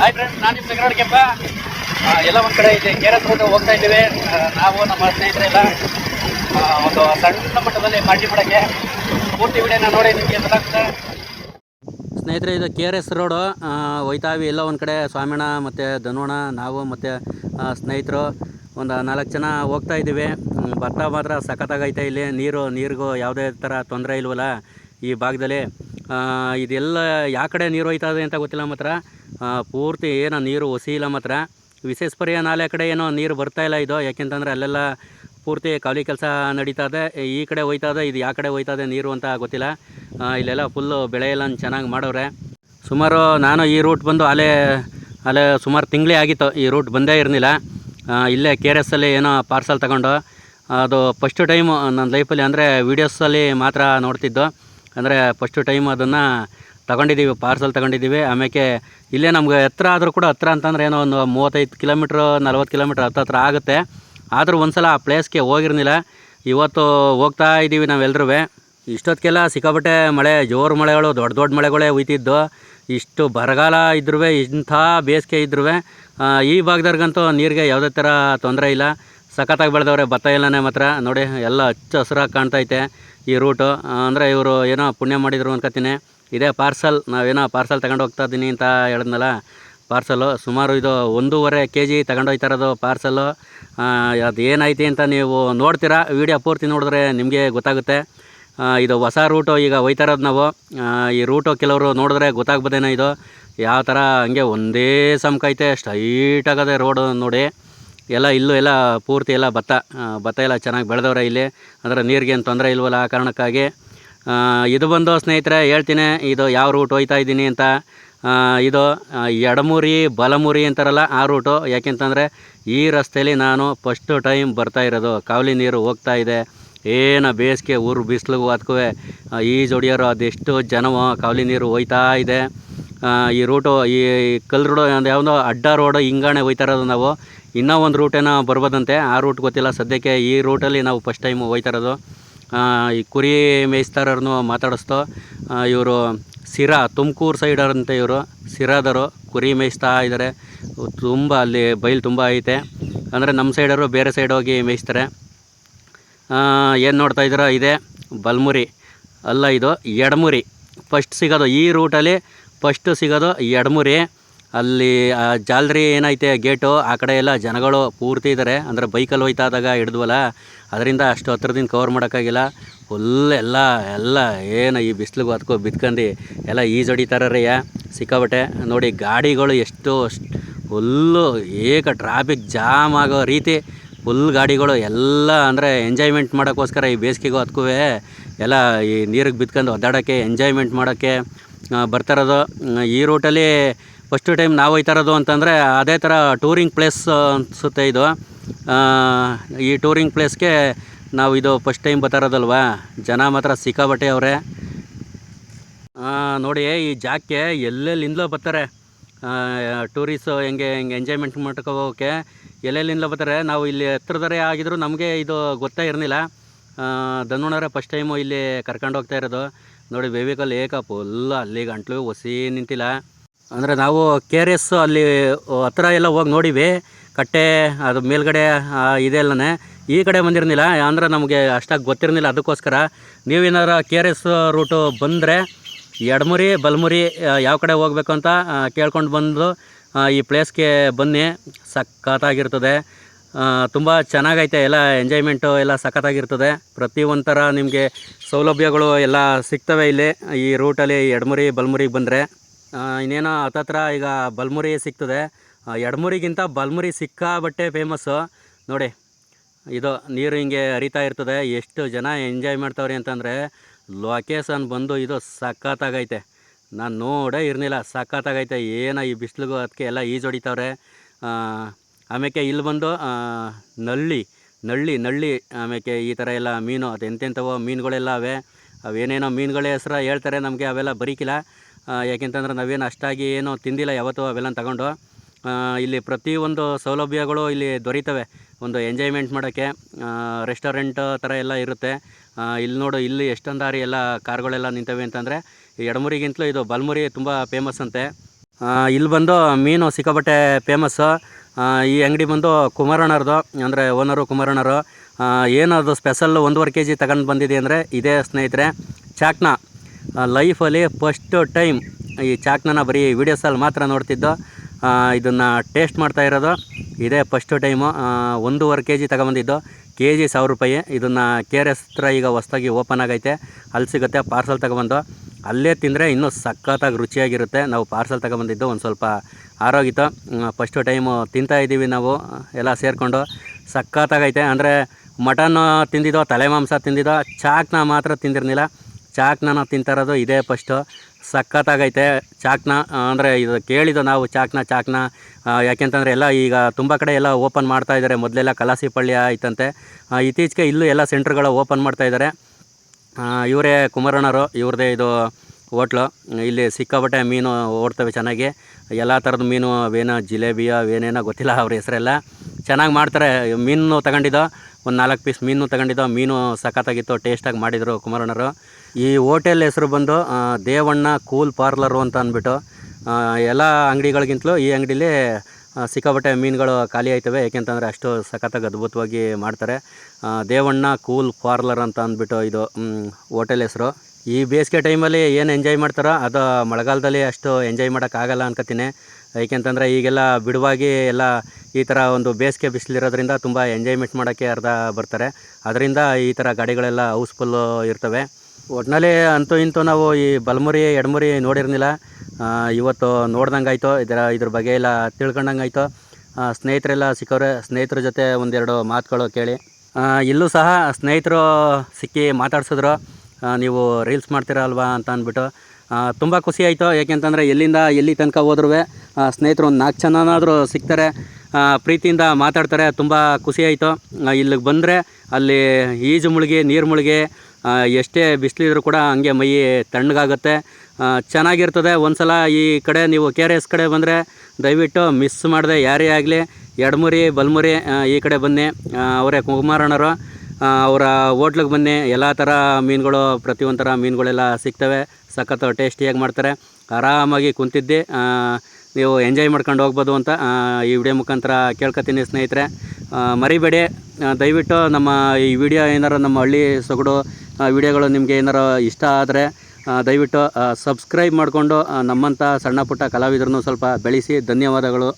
Hi friends ನಾನು ನಿಮ್ಮ ಬೆಂಗಳೂರಿಗೆಪ್ಪ ಎಲ್ಲ ಒಂದು ಕಡೆ ಇದೆ. ಕೆರೆ ಆರ್ ಹೋಗ್ತಾ ಇದ್ದೀವಿ. ನಾವು ನಮ್ಮ ಸ್ನೇಹಿತರೆಲ್ಲ ಒಂದು ಸಣ್ಣ ಮಟ್ಟದಲ್ಲಿ ಪಾರ್ಟಿ ಮಾಡೋಕ್ಕೆ ಪೂರ್ತಿ ವಿಡಿಯೋನ ನೋಡಿ ನಿಮಗೆ ಗೊತ್ತಾಗುತ್ತೆ ಸ್ನೇಹಿತರೆ, ಇದು ಕೆ ಆರ್ ಎಸ್ ರೋಡು ಒಯ್ತಾವಿ ಎಲ್ಲ ಒಂದು ಕಡೆ ಸ್ವಾಮಿಣ ಮತ್ತು ಧನೋಣ ನಾವು ಮತ್ತು ಸ್ನೇಹಿತರು ಒಂದು ನಾಲ್ಕು ಜನ ಹೋಗ್ತಾ ಇದ್ದೀವಿ. ಭತ್ತ ಮಾತ್ರ ಸಖತ್ತಾಗೈತೆ ಇಲ್ಲಿ. ನೀರು, ನೀರಿಗೂ ಯಾವುದೇ ಥರ ತೊಂದರೆ ಇಲ್ವಲ್ಲ ಈ ಭಾಗದಲ್ಲಿ. ಇದೆಲ್ಲ ಯಾವ ಕಡೆ ನೀರು ಹೋಯ್ತಾ ಇದೆ ಅಂತ ಗೊತ್ತಿಲ್ಲ ಮಾತ್ರ. ಪೂರ್ತಿ ಏನೋ ನೀರು ಹೊಸಿ ಇಲ್ಲ ಮಾತ್ರ. ವಿಶೇಷಪುರಿಯ ನಾಲೆ ಕಡೆ ಏನೋ ನೀರು ಬರ್ತಾ ಇಲ್ಲ ಇದು. ಯಾಕೆಂತಂದರೆ ಅಲ್ಲೆಲ್ಲ ಪೂರ್ತಿ ಕಾವಲಿ ಕೆಲಸ ನಡೀತಾ ಇದೆ ಈ ಕಡೆ ಹೋಯ್ತಾ ಇದೆ ಇದು ಯಾವ ಕಡೆ ಹೋಯ್ತಾ ಇದೆ ನೀರು ಅಂತ ಗೊತ್ತಿಲ್ಲ. ಇಲ್ಲೆಲ್ಲ ಫುಲ್ಲು ಬೆಳೆ ಎಲ್ಲ ಚೆನ್ನಾಗಿ ಮಾಡೋರೆ. ಸುಮಾರು ನಾನು ಈ ರೂಟ್ ಬಂದು ಅಲ್ಲೇ ಅಲ್ಲೇ ಸುಮಾರು ತಿಂಗಳೇ ಆಗಿತ್ತು. ಈ ರೂಟ್ ಬಂದೇ ಇರಲಿಲ್ಲ. ಇಲ್ಲೇ ಕೆ ಆರ್ ಎಸ್ಸಲ್ಲಿ ಏನೋ ಪಾರ್ಸಲ್ ತಗೊಂಡು. ಅದು ಫಸ್ಟ್ ಟೈಮು ನನ್ನ ಲೈಫಲ್ಲಿ ಅಂದರೆ ವೀಡಿಯೋಸಲ್ಲಿ ಮಾತ್ರ ನೋಡ್ತಿದ್ದು. ಅಂದರೆ ಫಸ್ಟು ಟೈಮ್ ಅದನ್ನು ತಗೊಂಡಿದ್ದೀವಿ ಪಾರ್ಸಲ್ ತಗೊಂಡಿದ್ದೀವಿ. ಆಮೇಲೆ ಇಲ್ಲೇ ನಮ್ಗೆ ಹತ್ರ ಆದರೂ ಕೂಡ ಹತ್ರ ಅಂತಂದರೆ ಏನೋ ಒಂದು ಮೂವತ್ತೈದು ಕಿಲೋಮೀಟ್ರ್ ನಲ್ವತ್ತು ಕಿಲೋಮೀಟ್ರ್ ಹತ್ತತ್ರ ಆಗುತ್ತೆ. ಆದರೂ ಒಂದು ಸಲ ಆ ಪ್ಲೇಸ್ಗೆ ಹೋಗಿರಲಿಲ್ಲ ಇವತ್ತು ಹೋಗ್ತಾ ಇದ್ದೀವಿ ನಾವೆಲ್ಲರೂ ಇಷ್ಟೊತ್ತಿಗೆಲ್ಲ ಸಿಕ್ಕಾಪಟ್ಟೆ ಮಳೆ, ಜೋರು ಮಳೆಗಳು, ದೊಡ್ಡ ದೊಡ್ಡ ಮಳೆಗಳೇ ಹುಯ್ತಿದ್ದು ಇಷ್ಟು ಬರಗಾಲ ಇದ್ರೂ ಇಂಥ ಬೇಸಿಗೆ ಇದ್ರೂ ಈ ಭಾಗದವ್ರಿಗಂತೂ ನೀರಿಗೆ ಯಾವುದೇ ಥರ ತೊಂದರೆ ಇಲ್ಲ. ಸಖತ್ತಾಗಿ ಬೆಳೆದವ್ರೆ, ಭತ್ತ ಮಾತ್ರ. ನೋಡಿ, ಎಲ್ಲ ಹಚ್ಚ ಹಸಿರಾಗಿ ಕಾಣ್ತೈತೆ ಈ ರೂಟು ಅಂದರೆ ಇವರು ಏನೋ ಪುಣ್ಯ ಮಾಡಿದ್ರು ಅನ್ಕೋತೀನಿ ಇದೇ ಪಾರ್ಸಲ್ ನಾವೇನೋ ಪಾರ್ಸಲ್ ತಗೊಂಡು ಹೋಗ್ತಾ ಇದ್ದೀನಿ ಅಂತ ಹೇಳಿದ್ನಲ್ಲ? ಪಾರ್ಸಲು ಸುಮಾರು ಇದು ಒಂದೂವರೆ ಕೆ ಜಿ ತಗೊಂಡೋಗ್ತಾ ಇರೋದು ಪಾರ್ಸಲ್ಲು ಅದು ಏನೈತಿ ಅಂತ ನೀವು ನೋಡ್ತೀರಾ? ವಿಡಿಯೋ ಪೂರ್ತಿ ನೋಡಿದ್ರೆ ನಿಮಗೆ ಗೊತ್ತಾಗುತ್ತೆ. ಇದು ಹೊಸ ರೂಟು ಈಗ ಒಯ್ತಾ ನಾವು. ಈ ರೂಟು ಕೆಲವರು ನೋಡಿದ್ರೆ ಗೊತ್ತಾಗ್ಬೋದೇನೋ ಇದು. ಯಾವ ಥರ ಹಂಗೆ ಒಂದೇ ಸಮಕೈತೆ ಸ್ಟ್ರೈಟ್ ಆಗದೆ ರೋಡು ನೋಡಿ. ಎಲ್ಲ ಇಲ್ಲೂ ಎಲ್ಲ ಪೂರ್ತಿ ಎಲ್ಲ ಭತ್ತ ಭತ್ತ ಎಲ್ಲ ಚೆನ್ನಾಗಿ ಬೆಳೆದವ್ರೆ ಇಲ್ಲಿ. ಅಂದರೆ ನೀರಿಗೆ ತೊಂದರೆ ಇಲ್ವಲ್ಲ ಆ ಕಾರಣಕ್ಕಾಗಿ. ಇದು ಬಂದು ಸ್ನೇಹಿತರೆ ಹೇಳ್ತೀನಿ, ಇದು ಯಾವ ರೂಟ್ ಹೋಯ್ತಾ ಇದ್ದೀನಿ ಅಂತ. ಇದು ಎಡಮುರಿ ಬಲಮುರಿ ಅಂತಾರಲ್ಲ ಆ ರೂಟು. ಯಾಕೆಂತಂದರೆ ಈ ರಸ್ತೆಯಲ್ಲಿ ನಾನು ಫಸ್ಟು ಟೈಮ್ ಬರ್ತಾ ಇರೋದು. ಕಾವಲಿ ನೀರು ಹೋಗ್ತಾ ಇದೆ. ಏನು ಬೇಸಿಗೆ ಊರು ಬಿಸ್ಲಿಗೆ ಅದಕ್ಕೂ ಈ ಜೋಡಿಯೋರು ಅದೆಷ್ಟು ಜನವೋ ಕಾವಲಿ ನೀರು ಹೋಯ್ತಾ ಇದೆ. ಈ ರೂಟು, ಈ ಕಲ್ ರೋಡು, ಯಾವುದೋ ಅಡ್ಡ ರೋಡು ಹಿಂಗಾಣೆ ಹೋಯ್ತಾ ಇರೋದು ನಾವು. ಇನ್ನೂ ಒಂದು ರೂಟೇನೋ ಬರ್ಬೋದಂತೆ. ಆ ರೂಟ್ ಗೊತ್ತಿಲ್ಲ. ಸದ್ಯಕ್ಕೆ ಈ ರೂಟಲ್ಲಿ ನಾವು ಫಸ್ಟ್ ಟೈಮ್ ಹೋಯ್ತಾ ಇರೋದು. ಈ ಕುರಿ ಮೇಯಿಸ್ತಾರನ್ನು ಮಾತಾಡಿಸ್ತೋ. ಇವರು ಸಿರಾ ತುಮಕೂರು ಸೈಡರಂತೆ ಇವರು. ಸಿರಾದವರು ಕುರಿ ಮೇಯಿಸ್ತಾ ಇದ್ದಾರೆ. ತುಂಬ ಅಲ್ಲಿ ಬೈಲು ತುಂಬ ಐತೆ. ಅಂದರೆ ನಮ್ಮ ಸೈಡವರು ಬೇರೆ ಸೈಡ್ ಹೋಗಿ ಮೇಯಿಸ್ತಾರೆ. ಏನು ನೋಡ್ತಾ ಇದ್ದೀರೋ? ಇದೆ ಬಲ್ಮುರಿ. ಅಲ್ಲ, ಇದು ಎಡಮುರಿ. ಫಸ್ಟ್ ಸಿಗೋದು ಈ ರೂಟಲ್ಲಿ ಫಸ್ಟು ಸಿಗೋದು ಎಡಮುರಿ. ಅಲ್ಲಿ, ಆ, ಜಾಲರಿ ಏನೈತೆ, ಗೇಟು, ಆ ಕಡೆ ಎಲ್ಲ ಜನಗಳು ಪೂರ್ತಿ ಇದ್ದಾರೆ ಅಂದರೆ ಬೈಕಲ್ಲಿ ಹೋಯ್ತಾ ಇದ್ದಾಗ ಹಿಡಿದ್ವಲ್ಲ, ಅದರಿಂದ ಅಷ್ಟು ಹತ್ರದಿಂದ ಕವರ್ ಮಾಡೋಕ್ಕಾಗಿಲ್ಲ. ಫುಲ್ ಎಲ್ಲ ಎಲ್ಲ ಏನು ಈ ಬಿಸಿಲಿಗೆ ಅದಕ್ಕೂ ಬಿತ್ಕಂಡು ಎಲ್ಲ ಈಜ್ ಹೊಡಿತಾರಯ್ಯ ಸಿಕ್ಕಾಬಟ್ಟೆ ನೋಡಿ ಗಾಡಿಗಳು ಎಷ್ಟು ಫುಲ್ಲು ಏಕ ಟ್ರಾಫಿಕ್ ಜಾಮ್ ಆಗೋ ರೀತಿ ಫುಲ್ ಗಾಡಿಗಳು ಎಲ್ಲ ಅಂದರೆ ಎಂಜಾಯ್ಮೆಂಟ್ ಮಾಡೋಕ್ಕೋಸ್ಕರ ಈ ಬೇಸಿಗೆಗೂ ಅದಕ್ಕೂ ಎಲ್ಲ ಈ ನೀರಿಗೆ ಬಿತ್ಕೊಂಡು ಒದ್ದಾಡೋಕ್ಕೆ ಎಂಜಾಯ್ಮೆಂಟ್ ಮಾಡೋಕ್ಕೆ ಬರ್ತಾರದು ಈ ರೂಟಲ್ಲಿ ಫಸ್ಟು ಟೈಮ್ ನಾವು ಹೋಯ್ತಾ ಇರೋದು ಅಂತಂದರೆ ಅದೇ ಥರ ಟೂರಿಂಗ್ ಪ್ಲೇಸ್ ಅನಿಸುತ್ತೆ ಇದು. ಈ ಟೂರಿಂಗ್ ಪ್ಲೇಸ್ಗೆ ನಾವು ಇದು ಫಸ್ಟ್ ಟೈಮ್ ಬರ್ತಾ ಇರೋದಲ್ವಾ ಜನ ಮಾತ್ರ ಸಿಕ್ಕಾಬಟ್ಟೆ ಅವರೇ. ನೋಡಿ, ಈ ಜಾಗಕ್ಕೆ ಎಲ್ಲೆಲ್ಲಿಂದಲೋ ಬರ್ತಾರೆ. ಟೂರಿಸ್ಟು ಹೆಂಗೆ ಹೆಂಗೆ ಎಂಜಾಯ್ಮೆಂಟ್ ಮಾಡ್ಕೊ ಹೋಗೋಕ್ಕೆ ಎಲ್ಲೆಲ್ಲಿಂದಲೋ ಬರ್ತಾರೆ. ನಾವು ಇಲ್ಲಿ ಹತ್ರದರೆ ಆಗಿದ್ರು ನಮಗೆ ಇದು ಗೊತ್ತೇ ಇರಲಿಲ್ಲ. ದನ್ನೋಣರೆ ಫಸ್ಟ್ ಟೈಮು ಇಲ್ಲಿ ಕರ್ಕೊಂಡು ಹೋಗ್ತಾ ಇರೋದು. ನೋಡಿ ವೆಹಿಕಲ್ ಏಕ ಎಲ್ಲ ಅಲ್ಲಿ ಗಂಟ್ಲು ಹೊಸಿ ನಿಂತಿಲ್ಲ. ಅಂದರೆ ನಾವು ಕೆ ಆರ್ ಎಸ್ ಅಲ್ಲಿ ಹತ್ರ ಎಲ್ಲ ಹೋಗಿ ನೋಡಿವಿ. ಕಟ್ಟೆ, ಅದು ಮೇಲ್ಗಡೆ ಇದೆ ಇದೆಲ್ಲನೇ ಈ ಕಡೆ ಬಂದಿರಲಿಲ್ಲ ಅಂದರೆ ನಮಗೆ ಅಷ್ಟಾಗಿ ಗೊತ್ತಿರಲಿಲ್ಲ ಅದಕ್ಕೋಸ್ಕರ. ನೀವೇನಾರ ಕೆ ಆರ್ ಎಸ್ ರೂಟು ಬಂದರೆ ಎಡಮುರಿ, ಬಲಮುರಿ ಯಾವ ಕಡೆ ಹೋಗ್ಬೇಕು ಅಂತ ಕೇಳ್ಕೊಂಡು ಬಂದು ಈ ಪ್ಲೇಸ್ಗೆ ಬನ್ನಿ. ಸಖತ್ತಾಗಿರ್ತದೆ. ತುಂಬ ಚೆನ್ನಾಗೈತೆ, ಎಲ್ಲ ಎಂಜಾಯ್ಮೆಂಟು ಎಲ್ಲ ಸಖತ್ತಾಗಿರ್ತದೆ. ಪ್ರತಿಯೊಂಥರ ನಿಮಗೆ ಸೌಲಭ್ಯಗಳು ಎಲ್ಲ ಸಿಗ್ತವೆ ಇಲ್ಲಿ, ಈ ರೂಟಲ್ಲಿ ಎಡಮುರಿ ಬಲಮುರಿಗೆ ಬಂದರೆ. ಇನ್ನೇನೋ ಹತ್ತತ್ರ ಈಗ ಬಲ್ಮುರಿ ಸಿಗ್ತದೆ. ಎಡಮುರಿಗಿಂತ ಬಲ್ಮುರಿ ಸಿಕ್ಕಾಬಟ್ಟೆ ಫೇಮಸ್ಸು ನೋಡಿ, ಇದು ನೀರು ಹಿಂಗೆ ಹರಿತಾ ಇರ್ತದೆ. ಎಷ್ಟು ಜನ ಎಂಜಾಯ್ ಮಾಡ್ತಾವ್ರಿ ಅಂತಂದರೆ, ಲೊಕೇಶನ್ ಬಂದು ಇದು ಸಖತ್ತಾಗೈತೆ. ನಾನು ನೋಡೇ ಇರಲಿಲ್ಲ, ಸಖತ್ತಾಗೈತೆ. ಏನೋ ಈ ಬಿಸಿಲಿಗೂ ಅದಕ್ಕೆ ಎಲ್ಲ ಈಜು ಹೊಡಿತಾವ್ರೆ. ಆಮೇಲೆ ಇಲ್ಲಿ ಬಂದು ನಳ್ಳಿ ನಳ್ಳಿ ನಳ್ಳಿ ಆಮೇಲೆ ಈ ಥರ ಎಲ್ಲ ಮೀನು ಅದು ಎಂತೆಂಥವೋ ಮೀನುಗಳೆಲ್ಲ ಅವೆ. ಅವೇನೇನೋ ಮೀನುಗಳ ಹೆಸ್ರು ಹೇಳ್ತಾರೆ ನಮಗೆ, ಅವೆಲ್ಲ ಬರೀಕಿಲ್ಲ. ಯಾಕೆಂತಂದ್ರೆ ನಾವೇನು ಅಷ್ಟಾಗಿ ಏನು ತಿಂದಿಲ್ಲ, ಯಾವತ್ತೂ ಅವೆಲ್ಲ ತಗೊಂಡು. ಇಲ್ಲಿ ಪ್ರತಿಯೊಂದು ಸೌಲಭ್ಯಗಳು ಇಲ್ಲಿ ದೊರೀತವೆ. ಒಂದು ಎಂಜಾಯ್ಮೆಂಟ್ ಮಾಡೋಕ್ಕೆ ರೆಸ್ಟೋರೆಂಟ್ ಥರ ಎಲ್ಲ ಇರುತ್ತೆ. ಇಲ್ಲಿ ನೋಡು, ಇಲ್ಲಿ ಎಷ್ಟೊಂದು ದಾರಿ ಎಲ್ಲ ಕಾರ್ಗಳೆಲ್ಲ ನಿಂತವೆ ಅಂತಂದರೆ, ಎಡಮುರಿಗಿಂತಲೂ ಇದು ಬಲ್ಮುರಿ ತುಂಬ ಫೇಮಸ್ ಅಂತೆ. ಇಲ್ಲಿ ಬಂದು ಮೀನು ಸಿಕ್ಕಾಪಟ್ಟೆ ಫೇಮಸ್ಸು ಈ ಅಂಗಡಿ ಬಂದು ಕುಮಾರಣ್ಣರದು, ಅಂದರೆ ಓನರು ಕುಮಾರಣ್ಣರು. ಏನದು ಸ್ಪೆಷಲ್ ಒಂದೂವರೆ ಕೆ ಜಿ ತಗೊಂಡು ಬಂದಿದೆ ಅಂದರೆ ಇದೇ ಸ್ನೇಹಿತರೆ, ಚಾಕ್ನ. ಲೈಫಲ್ಲಿ ಫಸ್ಟ್ ಟೈಮ್ ಈ ಚಾಕ್ನ ಬರೀ ವೀಡಿಯೋಸಲ್ಲಿ ಮಾತ್ರ ನೋಡ್ತಿದ್ದು. ಇದನ್ನು ಟೇಸ್ಟ್ ಮಾಡ್ತಾ ಇರೋದು. ಇದೇ ಫಸ್ಟ್ ಟೈಮು. ಒಂದೂವರೆ ಕೆ ಜಿ ತಗೊಂಬಂದಿದ್ದು. ಕೆ ಜಿ ಸಾವಿರ ರೂಪಾಯಿ. ಇದನ್ನು ಕೆ ಆರ್ ಎಸ್ ಹತ್ರ ಈಗ ಹೊಸ್ದಾಗಿ ಓಪನ್ ಆಗೈತೆ. ಅಲ್ಲಿ ಸಿಗುತ್ತೆ, ಪಾರ್ಸಲ್ ತಗೊಬಂದು. ಅಲ್ಲೇ ತಿಂದರೆ ಇನ್ನೂ ಸಖತ್ತಾಗಿ ರುಚಿಯಾಗಿರುತ್ತೆ. ನಾವು ಪಾರ್ಸಲ್ ತಗೊಬಂದಿದ್ದು ಒಂದು ಸ್ವಲ್ಪ ಆರೋಗಿತ್ತು. ಫಸ್ಟ್ ಟೈಮು ತಿಂತಾ ಇದ್ದೀವಿ ನಾವು, ಎಲ್ಲ ಸೇರಿಕೊಂಡು. ಸಖತ್ತಾಗೈತೆ. ಅಂದರೆ ಮಟನ್ನು ತಿಂದಿದ್ದೋ, ತಲೆ ಮಾಂಸ ತಿಂದಿದ್ದೋ, ಚಾಕ್ನ ಮಾತ್ರ ತಿಂದಿರಲಿಲ್ಲ. ಚಾಕ್ನ ತಿಂತಾ ಇರೋದು ಇದೇ ಫಸ್ಟು. ಸಖತ್ತಾಗೈತೆ ಚಾಕ್ನ, ಅಂದರೆ ಇದು ಕೇಳಿದ್ದು ನಾವು ಚಾಕ್ನ ಚಾಕ್ನ ಯಾಕೆಂತಂದರೆ ಎಲ್ಲ ಈಗ ತುಂಬ ಕಡೆ ಎಲ್ಲ ಓಪನ್ ಮಾಡ್ತಾ ಇದ್ದಾರೆ. ಮೊದಲೆಲ್ಲ ಕಲಾಸಿ ಆಯ್ತಂತೆ. ಇತ್ತೀಚೆಗೆ ಇಲ್ಲೂ ಎಲ್ಲ ಸೆಂಟ್ರ್ಗಳು ಓಪನ್ ಮಾಡ್ತಾ ಇದ್ದಾರೆ. ಇವರೇ ಕುಮಾರಣ್ಣರು ಇವ್ರದ್ದೇ ಇದು ಹೋಟ್ಲು. ಇಲ್ಲಿ ಸಿಕ್ಕಾಪಟ್ಟೆ ಮೀನು ಓಡ್ತವೆ ಚೆನ್ನಾಗಿ. ಎಲ್ಲ ಥರದ ಮೀನು, ಅವೇನೋ ಜಿಲೇಬಿಯೋ, ಅವೇನೇನೋ ಗೊತ್ತಿಲ್ಲ ಅವ್ರ ಹೆಸರೆಲ್ಲ. ಚೆನ್ನಾಗಿ ಮಾಡ್ತಾರೆ. ಮೀನು ತಗೊಂಡಿದ್ದೋ, ಒಂದು ನಾಲ್ಕು ಪೀಸ್ ಮೀನು ತಗೊಂಡಿದ್ದೋ, ಮೀನು ಸಖತ್ತಾಗಿತ್ತು ಟೇಸ್ಟಾಗಿ ಮಾಡಿದರು ಕುಮಾರಣ್ಣರು. ಈ ಹೋಟೆಲ್ ಹೆಸರು ಬಂದು ದೇವಣ್ಣ ಕೂಲ್ ಪಾರ್ಲರು ಅಂತ ಅಂದ್ಬಿಟ್ಟು ಎಲ್ಲ ಅಂಗಡಿಗಳಿಗಿಂತಲೂ ಈ ಅಂಗಡೀಲಿ ಸಿಕ್ಕಾಪಟ್ಟೆ ಮೀನುಗಳು ಖಾಲಿ ಆಯ್ತವೆ. ಏಕೆಂತಂದರೆ ಅಷ್ಟು ಸಖತ್ತಾಗಿ ಅದ್ಭುತವಾಗಿ ಮಾಡ್ತಾರೆ. ದೇವಣ್ಣ ಕೂಲ್ ಪಾರ್ಲರ್ ಅಂತ ಅಂದ್ಬಿಟ್ಟು ಇದು ಹೋಟೆಲ್ ಹೆಸರು. ಈ ಬೇಸಿಗೆ ಟೈಮಲ್ಲಿ ಏನು ಎಂಜಾಯ್ ಮಾಡ್ತಾರೋ ಅದು ಮಳೆಗಾಲದಲ್ಲಿ ಅಷ್ಟು ಎಂಜಾಯ್ ಮಾಡೋಕ್ಕಾಗಲ್ಲ ಅನ್ಕೋತೀನಿ ಏಕೆಂತಂದರೆ ಈಗೆಲ್ಲ ಬಿಡುವಾಗಿ ಎಲ್ಲ ಈ ಥರ ಒಂದು ಬೇಸಿಗೆ ಬಿಸಿಲಿರೋದ್ರಿಂದ ತುಂಬ ಎಂಜಾಯ್ಮೆಂಟ್ ಮಾಡೋಕ್ಕೆ ಅರ್ಧ ಬರ್ತಾರೆ. ಅದರಿಂದ ಈ ಥರ ಗಾಡಿಗಳೆಲ್ಲ ಹೌಸ್ಫುಲ್ಲು ಇರ್ತವೆ. ಒಟ್ಟಿನಲ್ಲಿ ಅಂತೂ ಇಂತೂ ನಾವು ಈ ಬಲಮುರಿ, ಎಡಮುರಿ ನೋಡಿರಲಿಲ್ಲ ಇವತ್ತು ನೋಡ್ದಂಗೆ ಆಯಿತು ಇದರ, ಇದ್ರ ಬಗ್ಗೆ ಎಲ್ಲ ತಿಳ್ಕೊಂಡಂಗೆ ಆಯಿತು ಸ್ನೇಹಿತರೆಲ್ಲ ಸಿಕ್ಕವ್ರೆ, ಸ್ನೇಹಿತರ ಜೊತೆ ಒಂದೆರಡು ಮಾತುಗಳು ಕೇಳಿ. ಇಲ್ಲೂ ಸಹ ಸ್ನೇಹಿತರು ಸಿಕ್ಕಿ ಮಾತಾಡ್ಸಿದ್ರು. ನೀವು ರೀಲ್ಸ್ ಮಾಡ್ತೀರಾ ಅಲ್ವಾ ಅಂತ ಅಂದ್ಬಿಟ್ಟು ತುಂಬ ಖುಷಿ ಆಯಿತು. ಏಕೆಂತಂದರೆ ಎಲ್ಲಿಂದ ಎಲ್ಲಿ ತನಕ ಹೋದ್ರೂ ಸ್ನೇಹಿತರು ಒಂದು ನಾಲ್ಕು ಜನನಾದರೂ ಸಿಗ್ತಾರೆ ಪ್ರೀತಿಯಿಂದ ಮಾತಾಡ್ತಾರೆ, ತುಂಬ ಖುಷಿ ಆಯಿತು. ಇಲ್ಲಿಗೆ ಬಂದರೆ ಅಲ್ಲಿ ಈಜು ಮುಳುಗಿ, ನೀರು ಮುಳುಗಿ ಎಷ್ಟೇ ಬಿಸಿಲಿದ್ರು ಕೂಡ ಹಂಗೆ ಮೈ ತಣ್ಣಗಾಗುತ್ತೆ. ಚೆನ್ನಾಗಿರ್ತದೆ. ಒಂದು ಸಲ ಈ ಕಡೆ ನೀವು ಕೆ ಆರ್ ಎಸ್ ಕಡೆ ಬಂದರೆ ದಯವಿಟ್ಟು ಮಿಸ್ ಮಾಡದೆ ಯಾರೇ ಆಗಲಿ, ಎಡಮುರಿ, ಬಲ್ಮುರಿ ಈ ಕಡೆ ಬನ್ನಿ. ಅವರೇ ಕುಮಾರಣ್ಣರು. ಅವರ ಹೋಟ್ಲಿಗೆ ಬನ್ನಿ. ಎಲ್ಲ ಥರ ಮೀನುಗಳು, ಪ್ರತಿಯೊಂದು ಥರ ಮೀನುಗಳೆಲ್ಲ ಸಿಗ್ತವೆ. ಸಖತ್ತು ಟೇಸ್ಟಿಯಾಗಿ ಮಾಡ್ತಾರೆ. ಆರಾಮಾಗಿ ಕುಂತಿದ್ದೆ. ನೀವು ಎಂಜಾಯ್ ಮಾಡ್ಕೊಂಡು ಹೋಗ್ಬೋದು ಅಂತ ಈ ವಿಡಿಯೋ ಮುಖಾಂತರ ಕೇಳ್ಕೊತೀನಿ ಸ್ನೇಹಿತರೆ. ಮರಿಬೇಡಿ. ದಯವಿಟ್ಟು ನಮ್ಮ ಈ ವಿಡಿಯೋ ಏನಾರು ನಮ್ಮ ಹಳ್ಳಿ ಸೊಗಡು ವಿಡಿಯೋಗಳು ನಿಮಗೆ ಏನಾರು ಇಷ್ಟ ಆದರೆ ದಯವಿಟ್ಟು ಸಬ್ಸ್ಕ್ರೈಬ್ ಮಾಡಿಕೊಂಡು ನಮ್ಮಂಥ ಸಣ್ಣ ಪುಟ್ಟ ಕಲಾವಿದರನ್ನು ಸ್ವಲ್ಪ ಬೆಳೆಸಿ. ಧನ್ಯವಾದಗಳು.